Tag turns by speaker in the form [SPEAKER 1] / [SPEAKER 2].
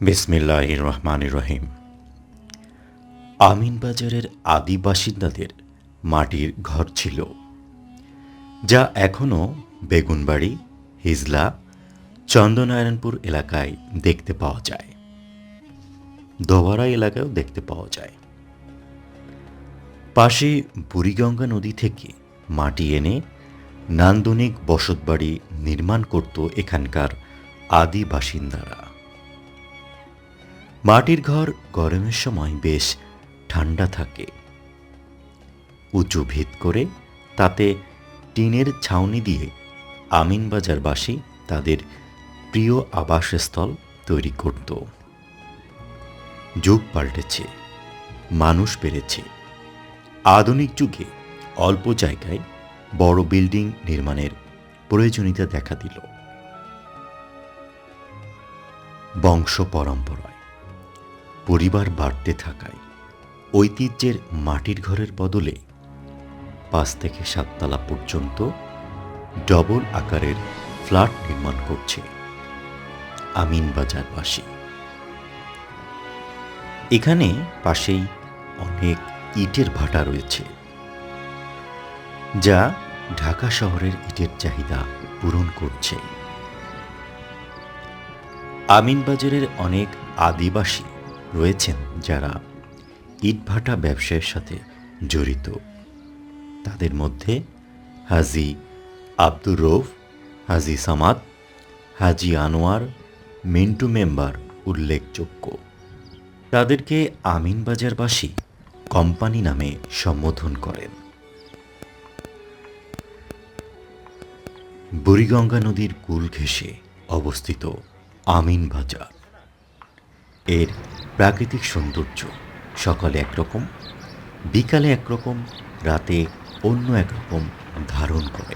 [SPEAKER 1] বিসমিল্লাহ রহমান রহিম আমিনবাজারের আদি বাসিন্দাদের মাটির ঘর ছিল, যা এখনও বেগুনবাড়ি, হিজলা চন্দ্রনারায়ণপুর এলাকায় দেখতে পাওয়া যায়। দোবারা এলাকায়ও দেখতে পাওয়া যায়। পাশে বুড়িগঙ্গা নদী থেকে মাটি এনে নান্দনিক বসতবাড়ি নির্মাণ করত এখানকার আদি বাসিন্দারা। মাটির ঘর গরমের সময় বেশ ঠান্ডা থাকে। উঁচু ভিত করে তাতে টিনের ছাউনি দিয়ে আমিনবাজারবাসী তাদের প্রিয় আবাসস্থল তৈরি করত। যুগ পাল্টেছে, মানুষ বেড়েছে আধুনিক যুগে অল্প জায়গায় বড় বিল্ডিং নির্মাণের প্রয়োজনীয়তা দেখা দিল। বংশ পরম্পরায় পরিবার বাড়তে থাকায় ঐতিহ্যের মাটির ঘরের বদলে পাঁচ থেকে সাততলা পর্যন্ত ডবল আকারের ফ্ল্যাট নির্মাণ করছে আমিন আমিনবাজারবাসী এখানে পাশেই অনেক ইটের ভাটা রয়েছে, যা ঢাকা শহরের ইটের চাহিদা পূরণ করছে। আমিনবাজারের অনেক আদিবাসী রয়েছেন যারা ইটভাটা ব্যবসায়ের সাথে জড়িত। তাদের মধ্যে হাজি আব্দুর রৌফ হাজি সামাদ, হাজি আনোয়ার, মিন্টু মেম্বার উল্লেখযোগ্য। তাদেরকে আমিনবাজারবাসী কোম্পানি নামে সম্বোধন করেন। বুড়িগঙ্গা নদীর কুল ঘেঁষে অবস্থিত আমিন বাজার এর প্রাকৃতিক সৌন্দর্য সকালে একরকম বিকালে একরকম রাতে অন্য একরকম ধারণ করে।